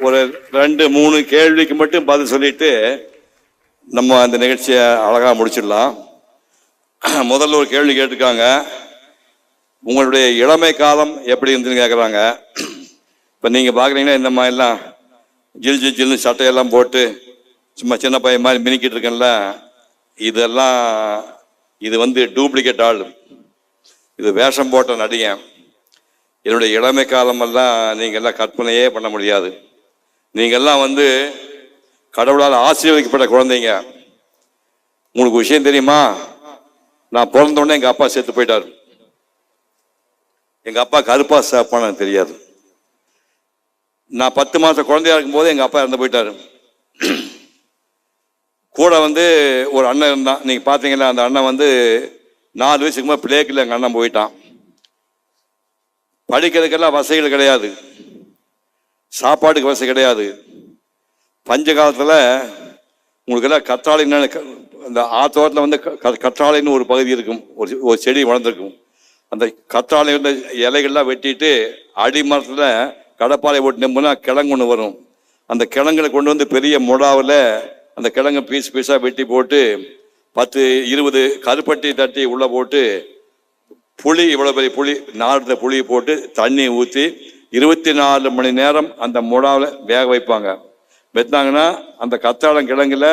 ஒரு ரெண்டு மூணு கேள்விக்கு மட்டும் பதில் சொல்லிட்டு நம்ம அந்த நிகழ்ச்சியை அழகாக முடிச்சிடலாம். முதல்ல ஒரு கேள்வி கேட்டிருக்காங்க. உங்களுடைய இளமை காலம் எப்படி இருந்துன்னு கேட்குறாங்க இப்போ நீங்கள் பார்க்குறீங்கன்னா இந்த மாதிரிலாம் ஜில் ஜில் ஜில்னு சட்டையெல்லாம் போட்டு சும்மா சின்ன பையன் மாதிரி மினிக்கிட்டு இருக்கேன்ல. இதெல்லாம் இது வந்து டூப்ளிகேட் ஆள். இது வேஷம் போட்ட நடிகன். என்னுடைய இளமை காலமெல்லாம் நீங்கள் எல்லாம் கற்பனையே பண்ண முடியாது. நீங்கள்லாம் வந்து கடவுளால் ஆசீர்வதிக்கப்பட்ட குழந்தைங்க. உங்களுக்கு விஷயம் தெரியுமா? நான் பிறந்தோடனே எங்கள் அப்பா சேர்த்து போயிட்டார். எங்கள் அப்பா கருப்பா சாப்பான்னு எனக்கு தெரியாது. நான் பத்து மாதம் குழந்தையா இருக்கும்போது எங்கள் அப்பா இறந்து போயிட்டாரு. கூட வந்து ஒரு அண்ணன் இருந்தான். நீங்கள் பார்த்தீங்கன்னா அந்த அண்ணன் வந்து நாலு வயசுக்கு மேலே பிளேக்கில் எங்கள் அண்ணன் போயிட்டான். படிக்கிறதுக்கெல்லாம் வசதிகள் கிடையாது. சாப்பாட்டுக்கு வசதி கிடையாது. பஞ்ச காலத்தில் உங்களுக்கு எல்லாம் கற்றாழை க- அந்த ஆத்தோரத்தில் வந்து க- கற்றாழைன்னு ஒரு பகுதி இருக்கும். ஒரு ஒரு செடி வளர்ந்துருக்கும். அந்த கற்றாழை வந்து இலைகள்லாம் வெட்டிட்டு அடிமரத்தில் கடப்பாறை போட்டு நம்பினா கிழங்கு ஒன்று வரும். அந்த கிழங்குல கொண்டு வந்து பெரிய முடாவில் அந்த கிழங்கு பீஸ் பீஸாக வெட்டி போட்டு பத்து இருபது கருப்பட்டி தட்டி உள்ளே போட்டு புளி இவ்வளோ பெரிய புளி நாடுற புளியை போட்டு தண்ணி ஊற்றி இருபத்தி நாலு மணி நேரம் அந்த முடாவில் வேக வைப்பாங்க. வைத்தாங்கன்னா அந்த கத்தாழம் கிழங்குல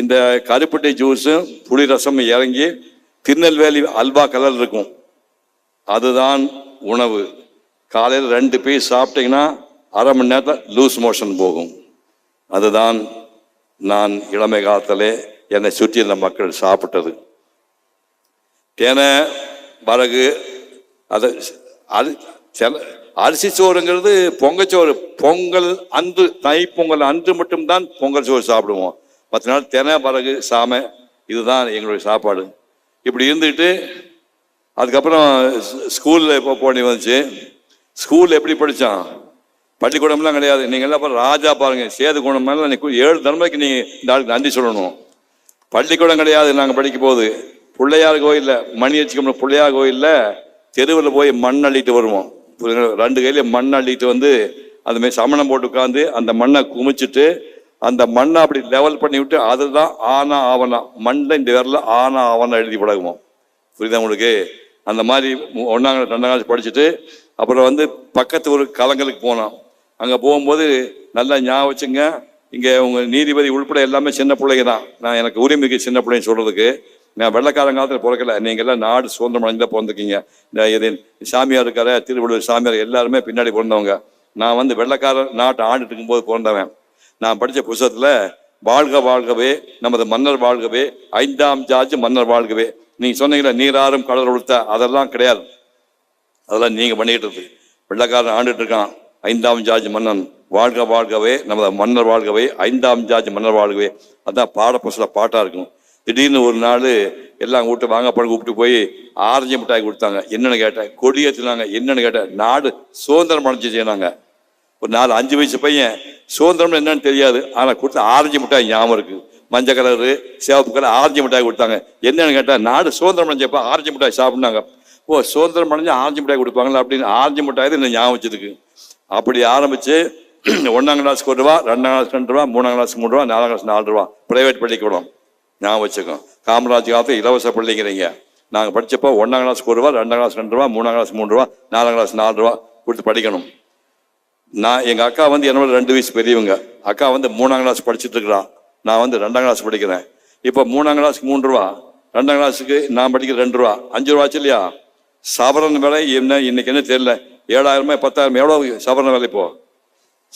இந்த கருப்பட்டி ஜூஸும் புளி ரசமும் இறங்கி திருநெல்வேலி அல்வா கலர் இருக்கும். அதுதான் உணவு. காலையில் ரெண்டு பீஸ் சாப்பிட்டீங்கன்னா அரை மணி நேரத்தில் லூஸ் மோஷன் போகும். அதுதான் நான் இளமை காலத்தில் என்னை சுற்றி இருந்த மக்கள் சாப்பிட்டது. தேனை வரகு அதை அது சில அரிசி சோறுங்கிறது பொங்கச்சோறு பொங்கல் அன்று தை பொங்கல் அன்று மட்டும்தான் பொங்கல் சோறு சாப்பிடுவோம். பத்து நாள் தினை பறகு சாமை இதுதான் எங்களுடைய சாப்பாடு. இப்படி இருந்துக்கிட்டு அதுக்கப்புறம் ஸ்கூலில் இப்போ போனி வந்துச்சு. ஸ்கூலில் எப்படி படித்தான் பள்ளிக்கூடம்லாம் கிடையாது. நீங்கள் எல்லாம் ராஜா பாருங்கள் சேது குணம் மேலே ஏழு தலைமுறைக்கு நீங்கள் இந்த ஆளுக்கு நன்றி சொல்லணும். பள்ளிக்கூடம் கிடையாது நாங்கள் படிக்கும் போது. பிள்ளையார் கோயிலில் மணி வச்சுக்கணும் பிள்ளையார் கோயிலில் தெருவில் போய் மண் அள்ளிட்டு வருவோம். ரெண்டு கையில மண் அள்ளிட்டு வந்து அது மாதிரி சமணம் போட்டு உட்காந்து அந்த மண்ணை குமிச்சிட்டு அந்த மண்ணை அப்படி லெவல் பண்ணி விட்டு அதுதான் ஆனா ஆவணம் மண்ணில் இந்த விரல ஆனா ஆவணம் எழுதி பழகுவோம். புரியுதா உங்களுக்கு? அந்த மாதிரி ஒன்றாங்க ரெண்டாம் கிளாஸ் படிச்சுட்டு அப்புறம் வந்து பக்கத்து ஒரு கலங்களுக்கு போனோம். அங்கே போகும்போது நல்லா ஞாபகம் வச்சுங்க இங்கே உங்கள் நீதிபதி உள்பட எல்லாமே சின்ன பிள்ளைங்க தான். நான் எனக்கு உரிமைக்கு சின்ன பிள்ளைன்னு சொல்கிறதுக்கு நான் வெள்ளக்காரன் காலத்தில் பிறக்கல. நீங்கள்லாம் நாடு சுதந்திரம் அடைஞ்சு தான் பிறந்திருக்கீங்க. இந்த இது சாமியார் இருக்கார திருவள்ளுவர் சாமியார் எல்லாருமே பின்னாடி பிறந்தவங்க. நான் வந்து வெள்ளக்காரன் நாட்டை ஆண்டுட்டு இருக்கும்போது பிறந்தவன். நான் படித்த புத்தகத்தில் வாழ்க வாழ்கவே நமது மன்னர் வாழ்கவே ஐந்தாம் ஜார்ஜ் மன்னர் வாழ்கவே. நீங்கள் சொன்னீங்களா நீராறும் கடல் உடுத்த. அதெல்லாம் கிடையாது. அதெல்லாம் நீங்கள் பண்ணிக்கிட்டு இருக்கு. வெள்ளக்காரன் ஆண்டுட்டு இருக்கான். ஐந்தாம் ஜார்ஜ் மன்னன். வாழ்க வாழ்கவே நமது மன்னர் வாழ்கவே ஐந்தாம் ஜார்ஜ் மன்னர் வாழ்கவே. அதான் பாடப்புஸ்தல பாட்டாக இருக்கும். திடீர்னு ஒரு நாள் எல்லாம் கூப்பிட்டு வாங்க கூப்பிட்டு போய் ஆரஞ்சு மிட்டாய் கொடுத்தாங்க. என்னென்னு கேட்டேன்? கொடியேற்றினாங்க என்னென்னு கேட்டேன்? நாடு சுதந்திரம் அடைஞ்சு செய்யினாங்க ஒரு நாலு அஞ்சு வயசு பையன். சுதந்திரம் என்னன்னு தெரியாது. ஆனால் கொடுத்த ஆரஞ்சு மிட்டாய் ஞாபகம் இருக்குது மஞ்சள் கலரு சிவப்பு கலர் ஆரஞ்சு மிட்டாய் கொடுத்தாங்க. என்னென்னு கேட்டால் நாடு சுதந்திரம் அடைஞ்சப்ப ஆரஞ்சு மிட்டாய் சாப்பிட்னாங்க. ஓ சுதந்திரம் அடைஞ்சு ஆரஞ்சு மிட்டாய் கொடுப்பாங்களா அப்படின்னு ஆரஞ்சு மிட்டாய் தான் ஞாபகம் வச்சிருக்கு அப்படி ஆரம்பித்து ஒன்றாம் கிளாஸ்க்கு ஒரு ரூபா ரெண்டாம் கிளாஸ் ரெண்டு ரூபா மூணாம் கிளாஸ் மூணு ரூபா நாலாம் கிளாஸ் நாலு ரூபா. ப்ரைவேட் பள்ளிக்கூடம் ஞாபகம் வச்சுக்கோம் காமராஜ் காலத்தில் இலவச பிள்ளைங்கிறீங்க. நாங்கள் படித்தப்போ ஒன்றாம் கிளாஸ்க்கு ஒரு ரூபா ரெண்டாம் கிளாஸ் ரெண்டு ரூபா மூணாம் கிளாஸ் மூணு ரூபா நாலாம் கிளாஸ் நாலு ரூபா கொடுத்து படிக்கணும். நான் எங்கள் அக்கா வந்து என்னோட ரெண்டு வயசு பெரியவங்க. அக்கா வந்து மூணாம் கிளாஸ் படிச்சுட்டு இருக்கிறான் நான் வந்து ரெண்டாம் கிளாஸ் படிக்கிறேன். இப்போ மூணாம் கிளாஸ்க்கு மூணு ரூபா ரெண்டாம் கிளாஸுக்கு நான் படிக்கிற ரெண்டு ரூபா. அஞ்சு ரூபா ஆச்சு இல்லையா? சவரன் விலை என்ன இன்னைக்கு என்ன தெரியல. ஏழாயிரமா பத்தாயிரம் எவ்வளோ சவரன் விலை இப்போ?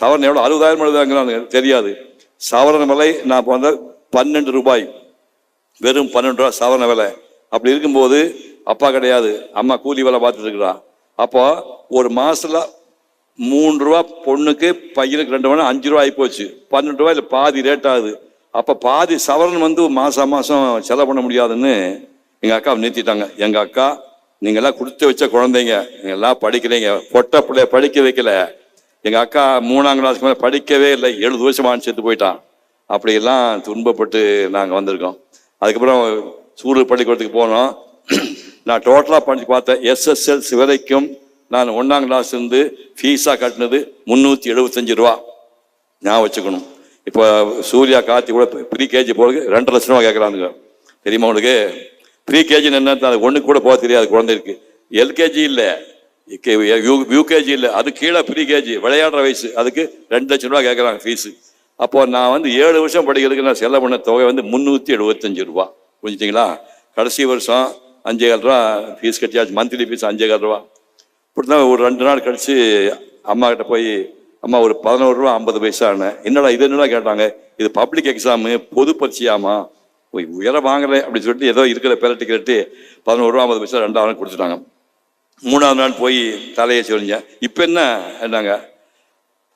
சவரன் எவ்வளோ அறுபதாயிரம் எழுதாங்கன்னு தெரியாது. சவரன் விலை நான் இப்போ வந்து பன்னெண்டு ரூபாய். வெறும் பன்னெண்டு ரூபா சாதாரண விலை. அப்படி இருக்கும்போது அப்பா கிடையாது. அம்மா கூலி வேலை பார்த்துட்டு இருக்கிறா. அப்போ ஒரு மாசத்துல மூணு ரூபா பொண்ணுக்கு பையனுக்கு ரெண்டு மணி அஞ்சு ரூபா ஆகி போச்சு பன்னெண்டு இல்லை பாதி ரேட் ஆகுது. அப்போ பாதி சவரன் வந்து மாசம் மாசம் செலவு பண்ண முடியாதுன்னு எங்க அக்கா நிறுத்திட்டாங்க. எங்க அக்கா நீங்க எல்லாம் கொடுத்து வச்ச குழந்தைங்க நீங்க எல்லாம் படிக்கிறீங்க. பொட்ட பிள்ளைய படிக்க வைக்கல. எங்க அக்கா மூணாம் கிளாஸ்க்கு மேலே படிக்கவே இல்லை. எழுபது வருஷம் செத்து போயிட்டான். அப்படியெல்லாம் துன்பப்பட்டு நாங்கள் வந்திருக்கோம். அதுக்கப்புறம் சூடு பள்ளிக்கூடத்துக்கு போனோம். நான் டோட்டலாக படிச்சு பார்த்தேன் எஸ்எஸ்எல்சி வரைக்கும் நான் ஒன்றாம் கிளாஸ் இருந்து ஃபீஸாக கட்டினது முந்நூற்றி எழுபத்தஞ்சு ரூபா. ஞாபகம் வச்சுக்கணும். இப்போ சூர்யா கார்த்தி கூட ப்ரீ கேஜி போகிறதுக்கு ரெண்டு லட்ச ரூபா கேட்குறானுங்க தெரியுமா உங்களுக்கு? ப்ரீ கேஜின்னு என்ன அது ஒன்று கூட போக தெரியாது குழந்தை எல்கேஜி இல்லை. யூகேஜி இல்லை. அது கீழே ப்ரீ கேஜி விளையாடுற வயசு. அதுக்கு ரெண்டு லட்ச ரூபா கேட்குறாங்க ஃபீஸு அப்போ நான் வந்து ஏழு வருஷம் படிக்கிறதுக்கு நான் செலவு பண்ண தொகை வந்து முந்நூற்றி எழுபத்தஞ்சு ரூபா. புரிஞ்சுட்டிங்களா? கடைசி வருஷம் அஞ்சேகால் ரூபா ஃபீஸ் கட்டியாச்சு. மந்த்லி ஃபீஸ் அஞ்சேகால் ரூபா. இப்படி தான் ஒரு ரெண்டு நாள் கழிச்சு அம்மா கிட்ட போய் அம்மா ஒரு பதினோரு ரூபா ஐம்பது பைசான்னு. என்னடா இது என்னடா கேட்டாங்க? இது பப்ளிக் எக்ஸாமு பொது பரீட்சையாமா உயர வாங்குறேன் அப்படின்னு சொல்லிட்டு ஏதோ இருக்கிற பெரட்டி கேட்டு பதினோரு ரூபா ஐம்பது பைசா ரெண்டாவது நாள் கொடுத்துட்டாங்க. மூணாவது நாள் போய் தலையை சொல்லிஞ்சேன் இப்போ என்ன? என்னங்க?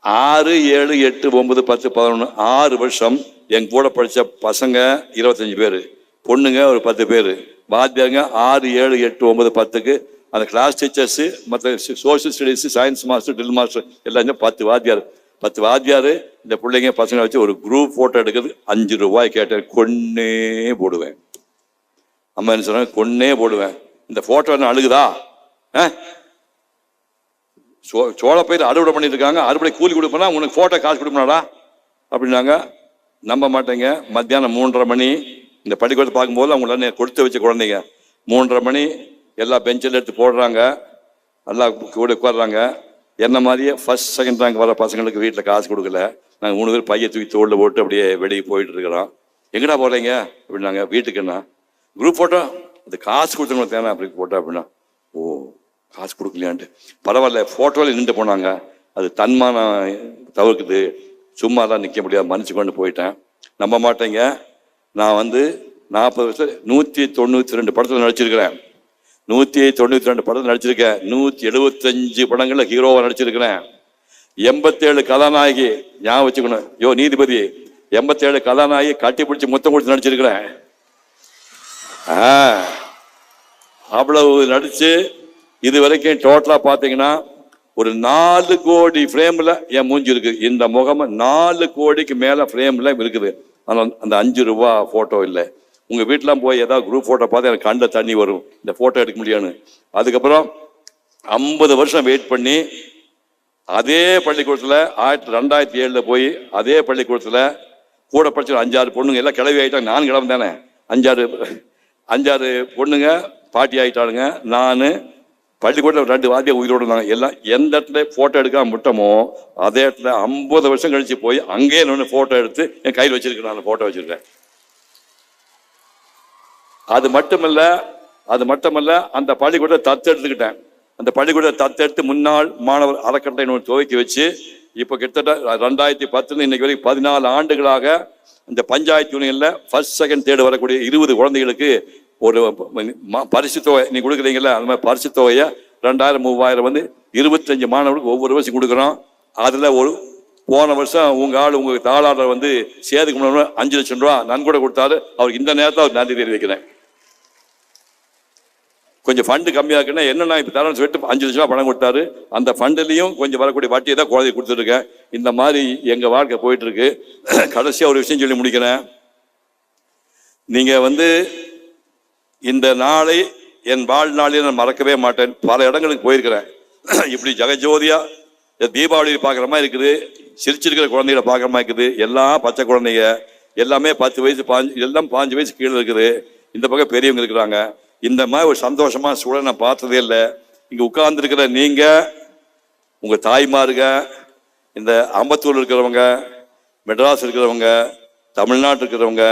ஆறு ஏழு எட்டு ஒன்பது பத்து பதினொன்று ஆறு வருஷம் என் கூட படித்த பசங்க இருபத்தஞ்சி பேர். பொண்ணுங்க ஒரு பத்து பேர். வாத்தியாருங்க ஆறு ஏழு எட்டு ஒன்பது பத்துக்கு அந்த கிளாஸ் டீச்சர்ஸு மற்ற social studies science master drill master எல்லாமே பத்து வாத்தியார். பத்து வாத்தியார் இந்த பிள்ளைங்க பசங்களை வச்சு ஒரு குரூப் ஃபோட்டோ எடுக்கிறது அஞ்சு ரூபாய் கேட்டேன். கொன்னே போடுவேன். அம்மா என்ன சொன்னாங்க? கொன்னே போடுவேன். இந்த ஃபோட்டோ என்ன அழுகுதா? ஆ? சோ சோள பயிர் அறுவடை பண்ணிட்டு இருக்காங்க அறுவடை கூலி கொடுப்பனா உனக்கு ஃபோட்டோ காசு கொடுப்பனாடா? அப்படின்னாங்க. நம்ப மாட்டேங்க. மத்தியானம் மூன்றரை மணி. இந்த பள்ளிக்கூடத்தை பார்க்கும்போது அவங்கள கொடுத்து வச்ச குழந்தைங்க. மூன்றரை மணி எல்லா பெஞ்சில் எடுத்து போடுறாங்க. நல்லா கூட உட்காடுறாங்க என்ன மாதிரியே ஃபர்ஸ்ட் செகண்ட் ரேங்க் வர பசங்களுக்கு வீட்டில் காசு கொடுக்கல. நாங்கள் மூணு பேர் பையை தூக்கி தோளில் போட்டு அப்படியே வெளியே போயிட்டு இருக்கிறோம். எங்கடா போகிறீங்க அப்படின்னாங்க. வீட்டுக்கு என்ன? குரூப் ஃபோட்டோ அது காசு கொடுத்தவங்களுக்கு தேவை அப்படி போட்டோம் அப்படின்னா? ஓ காசு கொடுக்கலையான்ட்டு. பரவாயில்ல ஃபோட்டோவில் நின்று போனாங்க. அது தன்மானம் தவிர்க்குது. சும்மா தான் நிற்க முடியாது மன்னிச்சு கொண்டு போயிட்டேன். நம்ப மாட்டேங்க. நான் வந்து நாற்பது வருஷம் நூற்றி தொண்ணூற்றி ரெண்டு படத்தில் நடிச்சிருக்கிறேன். நூற்றி தொண்ணூற்றி ரெண்டு படத்தில் நடிச்சிருக்கேன். நூற்றி எழுபத்தஞ்சு படங்களில் ஹீரோவாக நடிச்சிருக்கிறேன். எண்பத்தேழு கதாநாயகி ஞாபகம் வச்சுக்கணும். யோ நீதிபதி எண்பத்தேழு கதாநாயகி கட்டி பிடிச்சி முத்தம் கொடுத்து நடிச்சிருக்கிறேன். ஆ அவ்வளவு நடித்து இது வரைக்கும் டோட்டலாக பார்த்தீங்கன்னா ஒரு நாலு கோடி ஃப்ரேமில் என் மூஞ்சி இருக்குது இந்த முகம் நாலு கோடிக்கு மேலே ஃப்ரேமில் இருக்குது. ஆனால் அந்த அஞ்சு ரூபா ஃபோட்டோ இல்லை. உங்கள் வீட்டுலாம் போய் ஏதாவது குரூப் ஃபோட்டோ பார்த்து எனக்கு கண்ணில் தண்ணி வரும். இந்த ஃபோட்டோ எடுக்க முடியாதுன்னு. அதுக்கப்புறம் ஐம்பது வருஷம் வெயிட் பண்ணி அதே பள்ளிக்கூடத்தில் ஆயிரத்தி ரெண்டாயிரத்தி ஏழில் போய் அதே பள்ளிக்கூடத்தில் கூட படிச்ச அஞ்சாறு பொண்ணுங்க எல்லாம் கிளவி ஆயிட்டாங்க. நான் கிளம்பு தானே அஞ்சாறு அஞ்சாறு பொண்ணுங்க பாட்டி ஆகிட்டாளுங்க நான் பள்ளிக்கூடத்தில் ரெண்டு வாத்தியம் உயிரோடு இருந்தாங்க. எல்லாம் எந்த இடத்துல ஃபோட்டோ எடுக்காம விட்டோமோ அதே இடத்துல ஐம்பது வருஷம் கழித்து போய் அங்கேயே நின்று ஃபோட்டோ எடுத்து என் கையில் வச்சிருக்கேன் நான் ஃபோட்டோ வச்சுருக்கேன் அது மட்டுமல்ல அது மட்டுமல்ல அந்த பள்ளிக்கூடத்தை தத்தெடுத்துக்கிட்டேன். அந்த பள்ளிக்கூடத்தை தத்தெடுத்து முன்னாள் மாணவர் அறக்கட்டளை ஒன்று துவக்கி வச்சு இப்போ கிட்டத்தட்ட ரெண்டாயிரத்தி பத்துல இன்னைக்கு வரைக்கும் பதினாலு ஆண்டுகளாக இந்த பஞ்சாயத்து யூனியனில் ஃபர்ஸ்ட் செகண்ட் தேர்டு வரக்கூடிய இருபது குழந்தைகளுக்கு ஒரு ம- பரிசு தொகை நீ கொடுக்குறீங்களா அந்த மாதிரி பரிசு தொகையை ரெண்டாயிரம் மூவாயிரம் வந்து இருபத்தஞ்சு மாணவர்களுக்கு ஒவ்வொரு வருஷம் கொடுக்குறோம். அதில் ஒரு போன வருஷம் உங்கள் ஆள் உங்கள் தாளாளர் வந்து சேதுக்கு முன்னாடி அஞ்சு லட்சம் ரூபா நன்கொடை கொடுத்தாரு. அவருக்கு இந்த நேரத்தில் அவர் நன்றி தெரிவிக்கிறேன். கொஞ்சம் ஃபண்டு கம்மியாக இருக்குன்னா என்னென்ன இப்போ தரேன்னு சொல்லிட்டு அஞ்சு லட்ச ரூபா பணம் கொடுத்தாரு. அந்த ஃபண்டுலேயும் கொஞ்சம் வரக்கூடிய வட்டியை தான் குழந்தை கொடுத்துருக்கேன். இந்த மாதிரி எங்கள் வாழ்க்கை போயிட்டுருக்கு கடைசியாக ஒரு விஷயம் சொல்லி முடிக்கிறேன். நீங்கள் வந்து இந்த நாளை என் வாழ்நாளில் நான் மறக்கவே மாட்டேன். பல இடங்களுக்கு போயிருக்கிறேன். இப்படி ஜெகஜோதியா இந்த தீபாவளி பார்க்குற மாதிரி இருக்குது. சிரிச்சிருக்கிற குழந்தைகளை பார்க்குற மாதிரி இருக்குது. எல்லாம் பச்சை குழந்தைங்க எல்லாமே பத்து வயசு பாஞ்சு எல்லாம் பாஞ்சு வயசு கீழே இருக்குது. இந்த பக்கம் பெரியவங்க இருக்கிறாங்க. இந்த மாதிரி ஒரு சந்தோஷமான சூழலை நான் பார்த்ததே இல்லை. இங்கே உட்கார்ந்துருக்கிற நீங்கள் உங்கள் தாய்மாருங்க இந்த அம்பத்தூர் இருக்கிறவங்க மெட்ராஸ் இருக்கிறவங்க தமிழ்நாட்டு இருக்கிறவங்க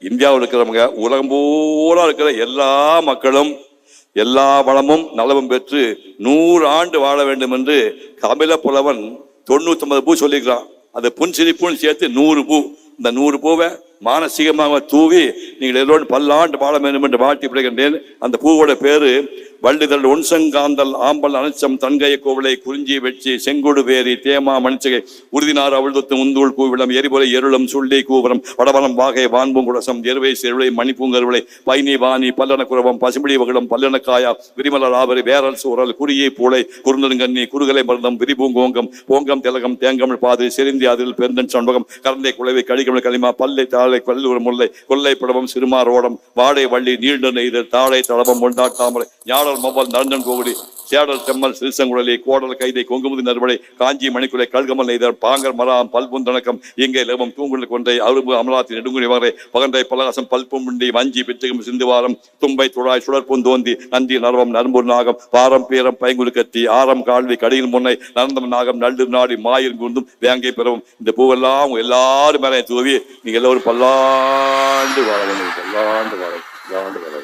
இந்தியாவில் இருக்கிறவங்க உலகம் பூரா இருக்கிற எல்லா மக்களும் எல்லா வளமும் நலமும் பெற்று நூறு ஆண்டு வாழ வேண்டும் என்று கபில புலவன் தொண்ணூத்தி ஒன்பது பூ சொல்லியிருக்கிறான். அது புன்சிரிப்புன்னு சேர்த்து நூறு பூ. இந்த நூறு பூவை மானசீகமாக தூவி நீங்கள் எல்லோரும் பல்லாண்டு வாழ வேண்டும் என்று வாழ்த்தி விடுகின்றேன். அந்த பூவோட பேரு வள்ளிதழ் ஒன்சங்காந்தல் ஆம்பல் அனச்சம் தன்கைய கோவிலை குறிஞ்சி வெச்சி செங்கோடு வேரி தேமா மணிச்சகை உறுதினார் அவிழ்தொத்து முந்தூள் கூவிளம் எரிபொலை எருளம் சுள்ளி கூவரம் வடவனம் வாகை வான்பூங்குடசம் எருவை செருளை மணிப்பூங்கருளை பைனி வாணி பல்லன குரவம் பசுமிடி வகுடம் பல்லனக்காயா விரிமலர் ஆவரி வேரல் சூரல் குறியை பூளை குறுந்தன்கண்ணி குறுகலை மருந்தம் விரிபூங்கோங்கம் ஓங்கம் திலகம் தேங்கமிழ் பாது செறிந்தி அதில் பெருந்தன் சண்பகம் கரந்தை குலவை கழிகமிழ் களிமா பல்லை தாழ் கல்லூர் முல்லை கொல்லை படவம் சிறுமாரோடம் வாடை வள்ளி நீண்ட நெய்தல் தாழை தளபம் ஒண்டாட்டாமலை தாமரை ஞாழல் மொபல் நரந்தன் கோகுடி சேடல் செம்மல் சிறுசங்குழலி கோடல் கைதை கொங்குமுதி நறுவடை காஞ்சி மணிக்குலை கல்கமல் நெய்தர் பாங்கர் மராம் பல்புந்தணக்கம் இங்கே லேவம் தூங்குழல் கொண்டை அரும்பு அமலாத்தி நெடுங்குடி வரை பகண்டை பலகாசம் பல்புமுண்டி வஞ்சி பிச்சகம் சிந்துவாரம் தும்பை துழாய் சுழற்பூந்தோந்தி நந்தி நரவம் நரம்பூர் நாகம் பாரம் பேரம் பைங்குழு கத்தி ஆரம் கால்வி கடியில் முன்னை நரந்தம் நாகம் நள்ளு நாடி மாயிரும் குந்தும் வேங்கை பெறவும் இந்த பூவெல்லாம் எல்லாரும் மேலே தூவி நீங்கள் எல்லோரும் பல்லாண்டு வாழ வேண்டும் பல்லாண்டு வாழ பல்லாண்டு வாழ